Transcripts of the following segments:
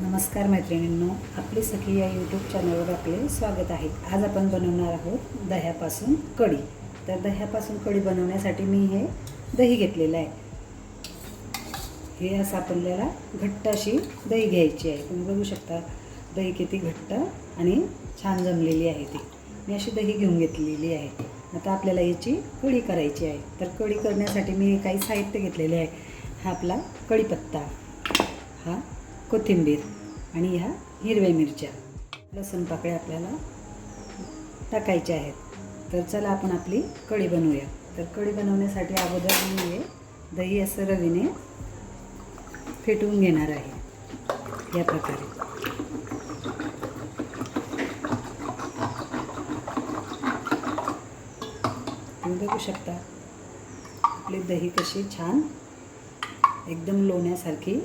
नमस्कार मैत्रिणींनो आपली सखी या यूट्यूब चॅनलवर आपले स्वागत आहे. आज आपण बनवणार आहोत दह्यापासून कढी. तर दह्यापासून कढी बनवण्यासाठी मी हे दही घेतलेलं आहे. हे असं आपल्याला घट्ट अशी दही घ्यायची आहे. तुम्ही बघू शकता दही किती घट्ट आणि छान जमलेली आहे ती. मी अशी दही घेऊन घेतलेली आहे. आता आपल्याला याची कढी करायची आहे. तर कढी करण्यासाठी मी काही साहित्य घेतलेले आहे. हा आपला कढीपत्ता. हा कोथिंबीर आणि ह्या हिरव्या मिरच्या. लसूण पाकळ्या आपल्याला टाकायच्या आहेत. तर चला आपण आपली कढी बनवूया. तर कढी बनवण्यासाठी अगोदर मी हे दही असं रवीने फेटवून घेणार आहे. या प्रकारे. तुम्ही बघू शकता आपली दही कशी छान एकदम लोण्यासारखी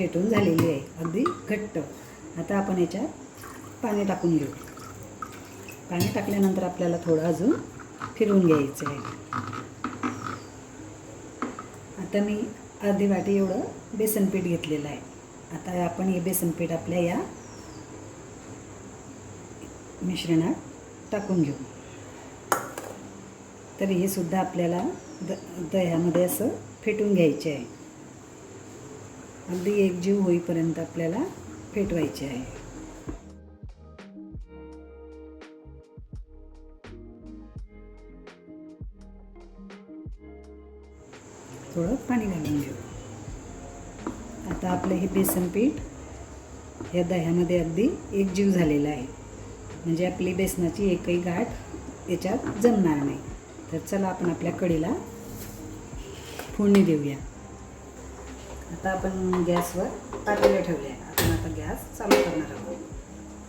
फेटून झालेली आहे अगदी घट्ट. आता आपण याच्यात पाणी टाकून घेऊ. पाणी टाकल्यानंतर आपल्याला थोडं अजून फिरवून घ्यायचं आहे. आता मी अर्धी वाटी एवढं बेसन पीठ घेतलेलं आहे. आता आपण हे बेसन पीठ आपल्या या मिश्रणात टाकून घेऊ. तर हे सुद्धा आपल्याला द दह्यामध्ये असं फेटून घ्यायचे आहे. अगदी एकजीव होईपर्यंत आपल्याला फेटवायचे आहे. थोडं पाणी घालून घेऊ. आता आपलं हे बेसन पीठ या दह्यामध्ये अगदी एकजीव झालेलं आहे. म्हणजे आपली बेसनाची एकही गाठ याच्यात जमणार नाही. तर चला आपण आपल्या कडीला फोडणी देऊया. आता आपण गॅसवर पातेले ठेवले आहे आपण आता गॅस चालू करणार आहोत.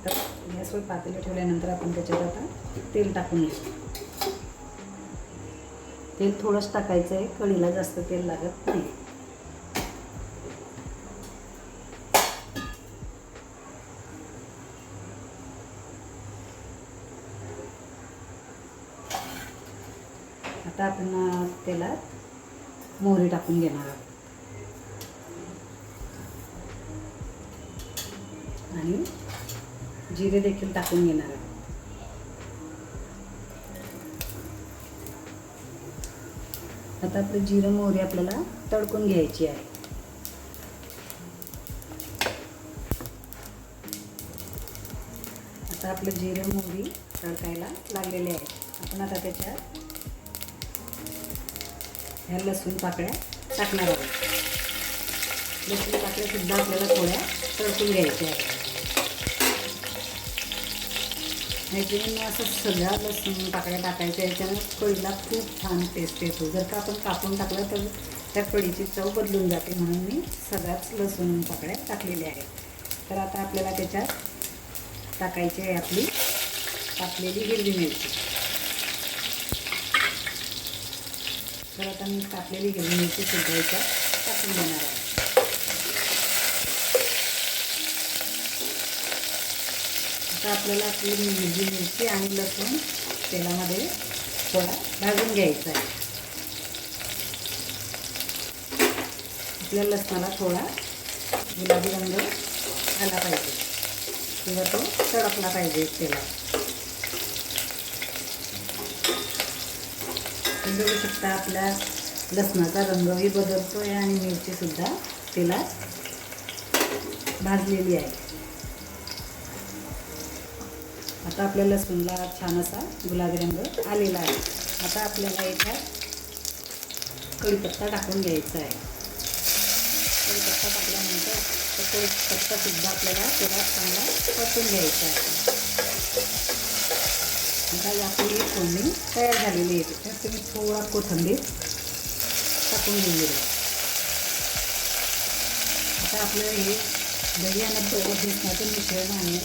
तर गॅसवर पातेले ठेवल्यानंतर आपण त्याच्यात आता तेल टाकून घेऊ. तेल थोडंच टाकायचं आहे कढीला जास्त तेल लागत नाही. आता आपण तेलात मोहरी टाकून घेणार आहोत. आणि जिरे देखील टाकून घेणार आहोत. आता आपलं जिरं मोहरी आपल्याला तडकून घ्यायची आहे. आता आपलं जिरं मोहरी तडकायला लागलेले आहे. आपण आता त्याच्यात ह्या लसूण पाकळ्या टाकणार आहोत. लसूण पाकळ्यासुद्धा आपल्याला थोड्या तडकून घ्यायच्या आहेत. मैत्रिणींना असं सगळ्या लसूण पाकळ्या टाकायच्या याच्यानं कढीला खूप छान टेस्ट येतो. जर का आपण कापून टाकलं तर त्या कढीची चव बदलून जाते म्हणून मी सगळ्याच लसूण पाकळ्या टाकलेल्या आहेत. तर आता आपल्याला त्याच्यात टाकायची आहे आपली टाकलेली हिरवी मिरची. तर आता मी टाकलेली हिरवी मिरची सुद्धा याच्यात टाकून देणार आहे. आता आपल्याला आपली हिरवी मिरची आणि लसूण तेलामध्ये थोडा भाजून घ्यायचा आहे. आपल्या लसणाला थोडा गुलाबी रंग आला पाहिजे. किंवा तो तडकला पाहिजे तेलात. बघू शकता आपल्या लसणाचा रंगही बदलतोय आणि मिरचीसुद्धा तेलात भाजलेली आहे. आता आपल्या लसूणला छान असा गुलाबी रंग आलेला आहे. आता आपल्याला याच्यात कढीपत्ता टाकून घ्यायचा आहे. कढीपत्ता टाकल्यानंतर तो कढीपत्तासुद्धा आपल्याला थोडा चांगला परतून घ्यायचा आहे. आता आपली फोडणी तयार झालेली आहे. त्याच्यात तुम्ही थोडा कोथंबीर टाकून घेऊन आता आपलं हे दही आणि बेसनाचं मिश्रण आहे.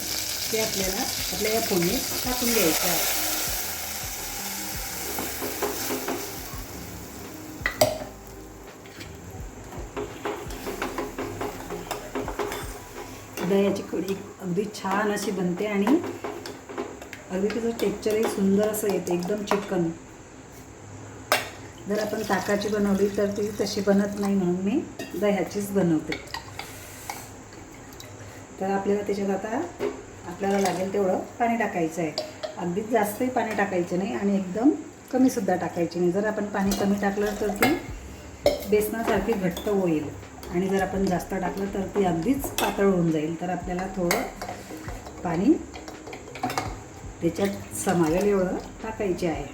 ते आपल्याला आपल्या या फोडणीत टाकून द्यायचं आहे. दह्याची कढी अगदी छान अशी बनते आणि अगदी तिचं टेक्चरही सुंदर असं येते एकदम चिकन जर आपण ताकाची बनवली तर ती तशी बनत नाही म्हणून मी दह्याचीच बनवते. तर आपल्याला त्याच्यात आता आपल्याला लागेल तेवढं पाणी टाकायचं आहे. अगदीच जास्तही पाणी टाकायचं नाही आणि एकदम कमीसुद्धा टाकायचे नाही. जर आपण पाणी कमी टाकलं तर ती बेसनासारखी घट्ट होईल. आणि जर आपण जास्त टाकलं तर ती अगदीच पातळ होऊन जाईल. तर आपल्याला थोडं पाणी त्याच्यात समावेल एवढं टाकायचे आहे.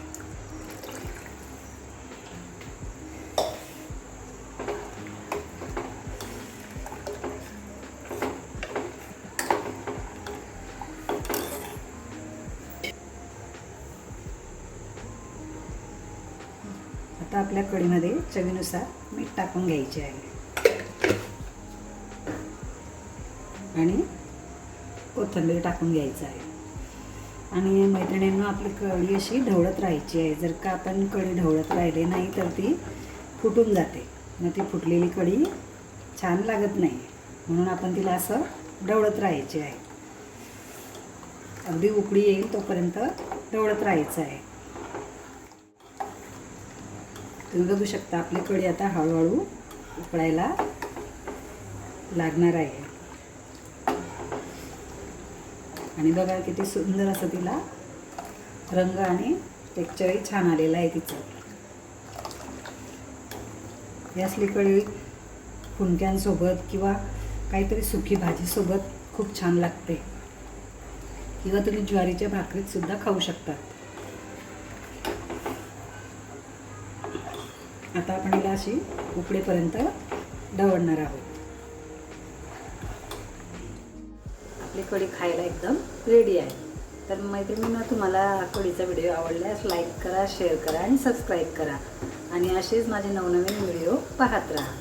आपल्या कढीमध्ये चवीनुसार मीठ टाकून घ्यायचे आहे. आणि कोथंबीर टाकून घ्यायचं आहे. आणि मैत्रिणींना आपली कढी अशी ढवळत राहायची आहे. जर का आपण कढी ढवळत राहिले नाही तर ती फुटून जाते. मग ती फुटलेली कढी छान लागत नाही. म्हणून आपण तिला असं ढवळत राहायचे आहे. अगदी उकळी येईल तोपर्यंत ढवळत राहायचं आहे. तुम्ही बघू शकता आपले कढी आता हळूहळू उकळायला लागणार आहे. आणि बघा किती सुंदर असं तिला रंग आणि टेक्चरही छान आलेला आहे तिचं. ही असली कढी किंवा काहीतरी सुकी भाजीसोबत खूप छान लागते. किंवा तुम्ही ज्वारीच्या भाकरीत सुद्धा खाऊ शकतात आता आपण हिला अशी उकडेपर्यंत ढवळणार आहोत. आपली कढी खायला एकदम रेडी आहे. तर मैत्रिणींना तुम्हाला कढीचा व्हिडिओ आवडल्यास लाईक करा शेअर करा आणि सबस्क्राईब करा. आणि असेच माझे नवनवीन व्हिडिओ पाहत राहा.